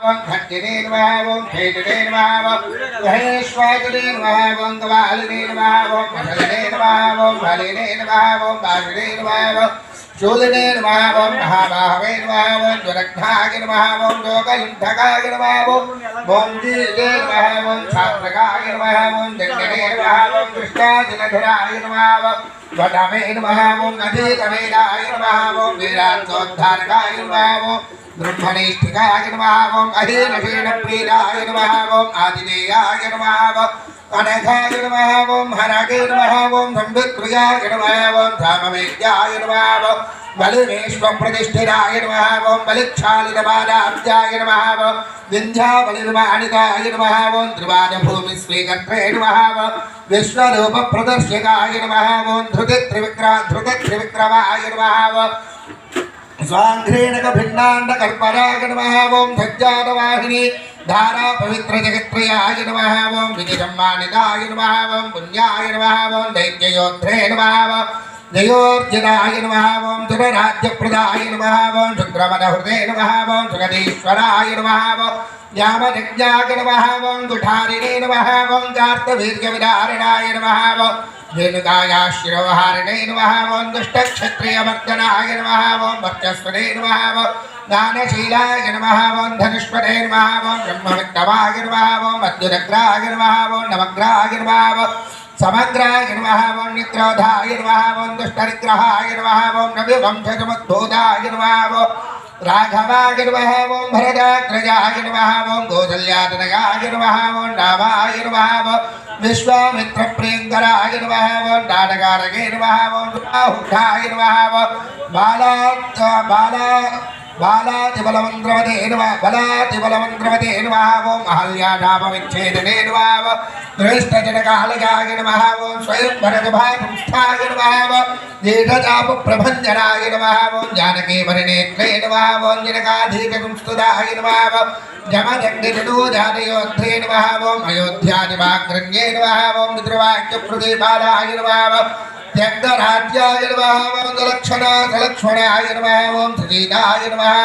ఓం నమః ఖేటినే నమః ఓం నమః ఓం నమః ఓం నమః బలినే నమః ఓం నమః శూలినే నమః మహాబాహవే నమః దురగ్ధాయ నమః లోకయుద్ధకాయ నమః నమః ఛాత్రకాయ నమః దండనే నమః కృష్ణాదినధరాయ నమః ఓం వడమే నమః ఓం అధీతవేదాయ నమః ఓం వీరాంతోద్ధారకాయ నమః ఓం బ్రహ్మణేష్ఠికాయ నమః ఓం అహీనహీన ప్రీడాయ నమః ఓం ఆదిదేయాయ నమః ఓం అనఘాయ నమః ఓం హరగే నమః ఓం సంవిక్రియాయ నమః ఓం ధామవేద్యాయ నమః ఓం బలివేశ్వప్రతిష్ఠితాయ నమః ఓం బలిక్షాళితబాలాబ్జాయ నమః ఓం వింధ్యాబలిర్వాణితాయ నమః ఓం త్రివాజభూమి స్వీకర్త్రే నమః ఓం విశ్వరూప ప్రదర్శకాయ నమః ఓం ధృతి త్రివిక్ర ధృతి త్రివిక్రమాయ నమః ధారా పవిత్ర జగత్రయాయ నమః ఓం విజయమ్మానిదాయ నమః ఓం పుణ్యాయ నమః ఓం దైత్యయోధ్రే నమః ఓం జయోర్జనాయ నమః ఓం సురరాజ్యప్రదాయ నమః ఓం శుక్రమణహృదే నమః ఓం సుగదీశ్వరాయ నమః ఓం యామయజ్ఞాయ నమః ఓం కుఠారిణే నమః ఓం కార్తవీర్యవిదారిణాయ నమః ఓం ధేనుకాయాశిరోహారిణే నమః ఓం దుష్టక్షత్రియమర్దనాయ నమః ఓం వర్చస్వనే నమః ఓం దానశీలాయ నమః ఓం ధనుష్పదే నమః ఓం బ్రహ్మవిత్తమాయ నమః ఓం అద్యురగ్రాయ నమః ఓం నవగ్రాయ నమః ఓం సమగ్రాయ నమః ఓం నిత్రోధాయ నమః ఓం దుష్టనిగ్రహాయ నమః ఓం నవ్యవంశసముద్భూతాయ నమః ఓం రాఘవాయ నమః ఓం భరదాగ్రజాయ నమః ఓం గోదల్యాతనయాయ నమః ఓం రామాయ నమః ఓం విశ్వామిత్రప్రియంకరాయ నమః ఓం నాటకారగే నమః ఓం రాహుఢాయ నమః ఓం బాలా బాలా బాలాతిబలమంత్రవతే నమః బలాతిబలమంత్రవతే నమః ఓం అహల్యానామవిచ్ఛేదనే నమః ఓం శ్రేష్టజనకాలయాయ ఓం స్వయం భరతభాగంస్థాయ నమః ఓం ప్రభంజనాయ నమః ఓం జానకీ ఓం జనకాధీకగుంస్తుదాయ ఓం ఓం త్యక్తరాజ్యాయ నమః ఓం సలక్షణ సలక్ష్మణాయ నమః ఓం సజీతాయ నమః